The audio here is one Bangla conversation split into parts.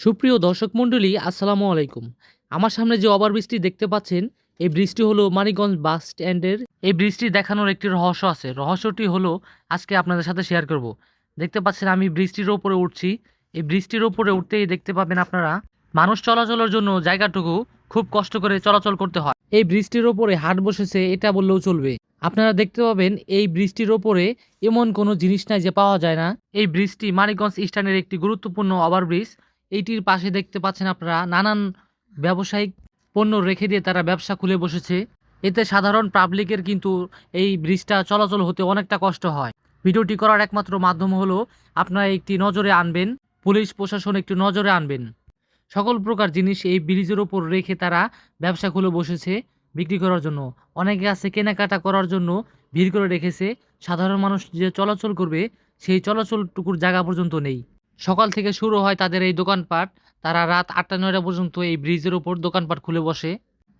সুপ্রিয় দর্শক মণ্ডলী, আসসালামু আলাইকুম। আমার সামনে যে ওভারব্রিজটি দেখতে পাচ্ছেন, এই ব্রিজটি হলো মানিকগঞ্জ বাস স্ট্যান্ডের। এই ব্রিজটি দেখানোর একটি রহস্য আছে। রহস্যটি হলো, আজকে আপনাদের সাথে শেয়ার করব। দেখতে পাচ্ছেন, আমি ব্রিজটির ওপরে উঠছি। এই ব্রিজটির ওপরে উঠতেই দেখতে পাবেন আপনারা, মানুষ চলাচলের জন্য জায়গাটুকু খুব কষ্ট করে চলাচল করতে হয়। এই ব্রিজটির ওপরে হাট বসেছে, এটা বললেও চলবে। আপনারা দেখতে পাবেন, এই ব্রিজটির ওপরে এমন কোনো জিনিস নাই যে পাওয়া যায় না। এই ব্রিজটি মানিকগঞ্জ স্ট্যান্ডের একটি গুরুত্বপূর্ণ ওভারব্রিজ এইটির পাশে দেখতে পাচ্ছেন আপনারা, নানান ব্যবসায়িক পণ্য রেখে দিয়ে তারা ব্যবসা খুলে বসেছে। এতে সাধারণ পাবলিকের কিন্তু এই ব্রিজটা চলাচল হতে অনেকটা কষ্ট হয়। ভিডিওটি করার একমাত্র মাধ্যম হলো, আপনারা একটি নজরে আনবেন, পুলিশ প্রশাসন একটু নজরে আনবেন। সকল প্রকার জিনিস এই ব্রিজের ওপর রেখে তারা ব্যবসা খুলে বসেছে বিক্রি করার জন্য। অনেকে আছে কেনাকাটা করার জন্য ভিড় করে রেখেছে। সাধারণ মানুষ যে চলাচল করবে, সেই চলাচলটুকুর জায়গা পর্যন্ত নেই। সকাল থেকে শুরু হয় তাদের এই দোকানপাট। তারা রাত আটটা, নয়টা পর্যন্ত এই ব্রিজের ওপর দোকানপাট খুলে বসে।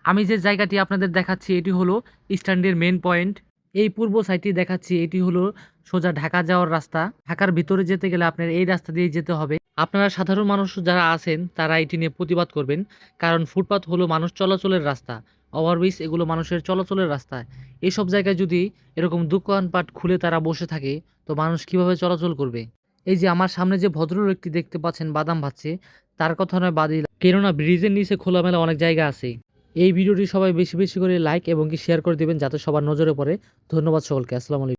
আমি যে জায়গাটি আপনাদের দেখাচ্ছি, এটি হলো স্ট্যান্ডের মেন পয়েন্ট এই পূর্ব সাইডটি দেখাচ্ছি, এটি হলো সোজা ঢাকা যাওয়ার রাস্তা। ঢাকার ভিতরে যেতে গেলে আপনার এই রাস্তা দিয়ে যেতে হবে। আপনারা সাধারণ মানুষ যারা আছেন, তারা এটি নিয়ে প্রতিবাদ করবেন। কারণ ফুটপাত হলো মানুষ চলাচলের রাস্তা। ওভারব্রিজ, এগুলো মানুষের চলাচলের রাস্তা। এইসব জায়গায় যদি এরকম দোকানপাট খুলে তারা বসে থাকে, তো মানুষ কীভাবে চলাচল করবে? এই যে আমার সামনে যে ভদ্রলোকটি দেখতে পাচ্ছেন বাদাম ভাচ্ছে তার কথা নয় বাদই কেননা ব্রিজের নিচে খোলামেলা অনেক জায়গা আছে। এই ভিডিওটি সবাই বেশি বেশি করে লাইক এবং কি শেয়ার করে দিবেন, যাতে সবার নজরে পড়ে। ধন্যবাদ সকলকে, আসসালামু আলাইকুম।